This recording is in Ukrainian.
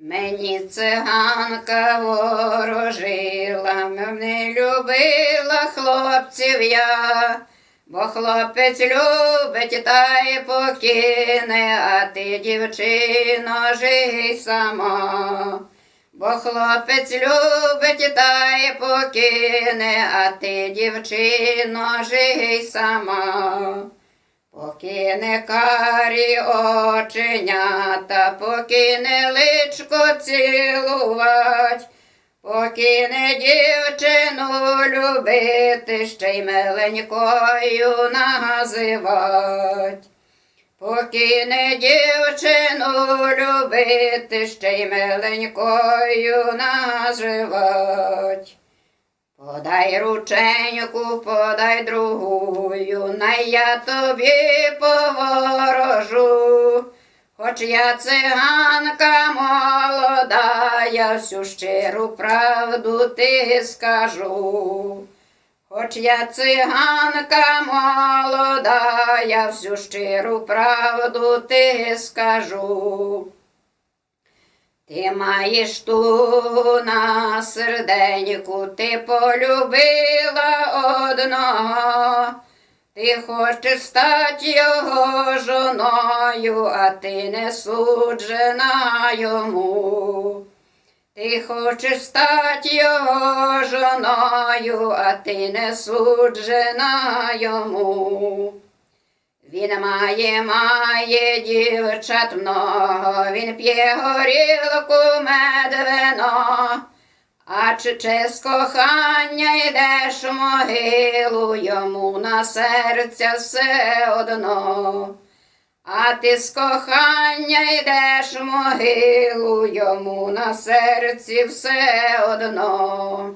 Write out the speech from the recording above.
Мені циганка ворожила, не любила хлопців я, бо хлопець любить та й покине, а ти, дівчино, жий сама. Бо хлопець любить та й покине, а ти, дівчино, жий сама. Покине карі оченята, покине личко цілувать, покине дівчину любити, ще й миленькою називать. Покине дівчину любити, ще й миленькою називать. Подай рученьку, подай другую, най я тобі поворожу. Хоч я циганка молода, я всю щиру правду ти скажу. Хоч я циганка молода, я всю щиру правду ти скажу. Ти маєш ту на серденьку, ти полюбила одного, ти хочеш стати його жоною, а ти не суджена йому. Ти хочеш стати його жоною, а ти не суджена йому. Він має, має дівчат много, він п'є горілку медвино, а чи, чи кохання йдеш в могилу, йому на серця все одно. А ти з кохання йдеш в могилу, йому на серці все одно.